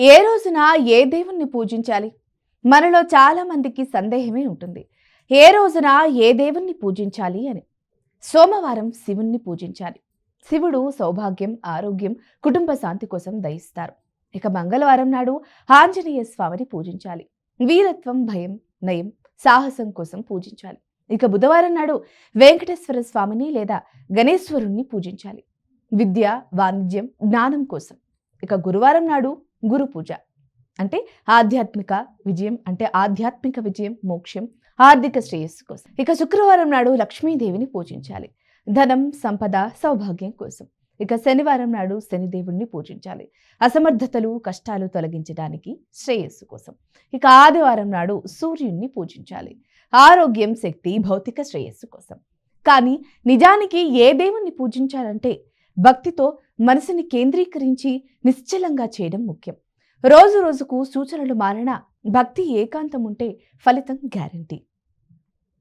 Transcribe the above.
ఏ రోజున ఏ దేవుణ్ణి పూజించాలి? మనలో చాలామందికి సందేహమే ఉంటుంది. ఏ రోజున ఏ దేవుణ్ణి పూజించాలి అని? సోమవారం శివుణ్ణి పూజించాలి. శివుడు సౌభాగ్యం ఆరోగ్యం కుటుంబ శాంతి కోసం దయిస్తారు. ఇక మంగళవారం నాడు ఆంజనేయ స్వామిని పూజించాలి. వీరత్వం భయం నయం సాహసం కోసం పూజించాలి. ఇక బుధవారం నాడు వెంకటేశ్వర స్వామిని లేదా గణేశ్వరుణ్ణి పూజించాలి. విద్య వాణిజ్యం జ్ఞానం కోసం. ఇక గురువారం నాడు గురు పూజ. అంటే ఆధ్యాత్మిక విజయం అంటే ఆధ్యాత్మిక విజయం మోక్షం ఆర్థిక శ్రేయస్సు కోసం. ఇక శుక్రవారం నాడు లక్ష్మీదేవిని పూజించాలి. ధనం సంపద సౌభాగ్యం కోసం. ఇక శనివారం నాడు శనిదేవుణ్ణి పూజించాలి. అసమర్థతలు కష్టాలు తొలగించడానికి శ్రేయస్సు కోసం. ఇక ఆదివారం నాడు సూర్యుణ్ణి పూజించాలి. ఆరోగ్యం శక్తి భౌతిక శ్రేయస్సు కోసం. కానీ నిజానికి ఏ దేవుణ్ణి పూజించాలంటే భక్తితో మనసుని కేంద్రీకరించి నిశ్చలంగా చేయడం ముఖ్యం. రోజు రోజుకు సూచనలు మారినా భక్తి ఏకాంతం ఉంటే ఫలితం గ్యారంటీ.